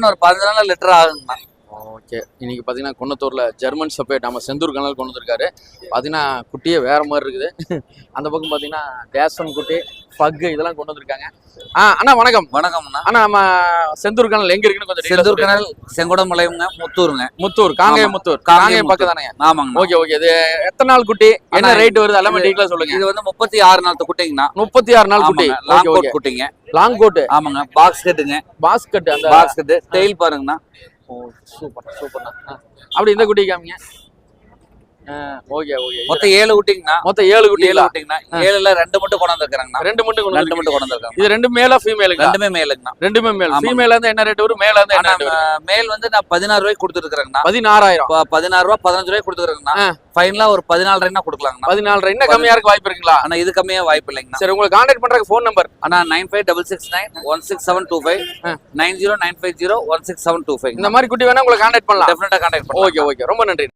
இன்னும் ஒரு பதினஞ்சு நாள் லிட்டர் ஆகுங்கண்ணா ஓகே. இன்னைக்கு பார்த்தீங்கன்னா குன்னத்தூர்ல ஜெர்மன் சப்பேட் நம்ம செந்தூர் கனல் கொண்டு வந்திருக்காரு. பார்த்தீங்கன்னா குட்டியே வேற மாதிரி இருக்குது. அந்த பக்கம் பார்த்தீங்கன்னா டேசன் குட்டி பக்கு இதெல்லாம் கொண்டு வந்திருக்காங்க. ஆ அண்ணா வணக்கம். வணக்கம்ண்ணா அண்ணா. நம்ம செந்தூர் கனல் எங்க இருக்குன்னு கொஞ்சம் செந்தூர். கனல் செங்கோடமலைங்க முத்தூருங்க. முத்தூர் காங்கேய ஆமா. முத்தூர். காங்கேயம் காங்கேயம் பக்கம் முத்தூர். தானே ஆமாங்கண்ணா. Okay okay. இது எத்தனை நாள் குட்டி? என்ன ரேட் வருது? எல்லாமே இது- டீட்டெயிலா சொல்லுங்க. இது வந்து முப்பத்தி ஆறு நாள் குட்டிங்கண்ணா. முப்பத்தி ஆறு நாள் குட்டி. ஆமாங்க லாங் கோட் குட்டிங்க. லாங் கோட் ஆமாங்க பாக்ஸ் கட்டுங்க பாஸ்கட் அந்த பாக்ஸ் கட்டு டெயில் பாருங்கண்ணா. சூப்பர் சூப்பர்ண்ணா அப்படி இந்த குட்டி காமிங்க. Okay okay. மொத்தம் ஏழு குட்டிங்கண்ணா. மொத்தம் ஏழு குட்டி ஏழு குட்டிங்கண்ணா. ஏழுல ரெண்டு மட்டும் கொண்டாந்து இருக்கிறாங்கண்ணா ரெண்டு மட்டும் கொண்டு ரெண்டு வந்திருக்கீங்க. மட்டும் கொண்டாந்து இருக்காங்க இது ரெண்டு மேலா ஃபீமேலுங்க ரெண்டுமே மேலுங்கண்ணா. ரெண்டுமே மேல். ஃபீமேல இருந்து என்ன ரேட் வரும்? மேல இருந்து என்ன மேல் வந்து நான் பதினாறு ரூபாய்க்கு கொடுத்துருக்காங்கண்ணா பதினாறாயிரம். பதினாறு ரூபா பதினஞ்சு ரூபாய்க்கு கொடுத்துருக்காங்கண்ணா. ஃபைனலா ஒரு பதினாலு ரூபாய்னா கொடுக்கலாங்கண்ணா. பதினாலு இன்னும் கம்மியா இருக்க வாய்ப்பு இருக்குங்களா? ஆனா இது கம்மியா வாய்ப்பு இல்லைங்கண்ணா. சரி உங்களுக்கு கான்டாக்ட் பண்றதுக்கு ஃபோன் நம்பர் ஆனா nine five double six nine one six seven two five. Nine zero nine five zero one six seven two five இந்த மாதிரி குட்டி வேணா உங்களுக்கு கான்டாக்ட் பண்ணலாம். டெஃபினட்டா கான்டாக்ட் ஓகே ஓகே. ரொம்ப நன்றி.